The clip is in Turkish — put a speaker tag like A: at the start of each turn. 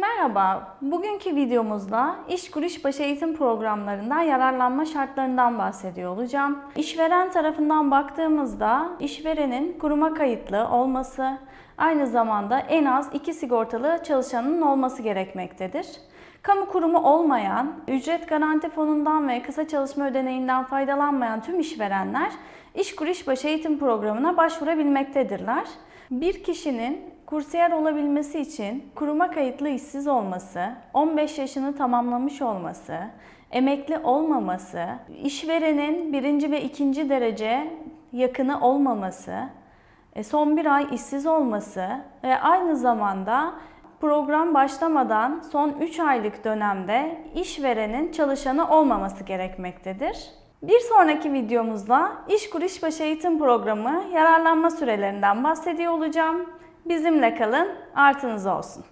A: Merhaba, bugünkü videomuzda İşkur İşbaşı eğitim programlarından yararlanma şartlarından bahsediyor olacağım. İşveren tarafından baktığımızda işverenin kuruma kayıtlı olması, aynı zamanda en az iki sigortalı çalışanın olması gerekmektedir. Kamu kurumu olmayan, ücret garanti fonundan ve kısa çalışma ödeneğinden faydalanmayan tüm işverenler İşkur İşbaşı eğitim programına başvurabilmektedirler. Bir kişinin kursiyer olabilmesi için kuruma kayıtlı işsiz olması, 15 yaşını tamamlamış olması, emekli olmaması, işverenin birinci ve ikinci derece yakını olmaması, e, son bir ay işsiz olması ve aynı zamanda program başlamadan son 3 aylık dönemde işverenin çalışanı olmaması gerekmektedir. Bir sonraki videomuzda İşkur İşbaşı Eğitim Programı yararlanma sürelerinden bahsediyor olacağım. Bizimle kalın, artınız olsun.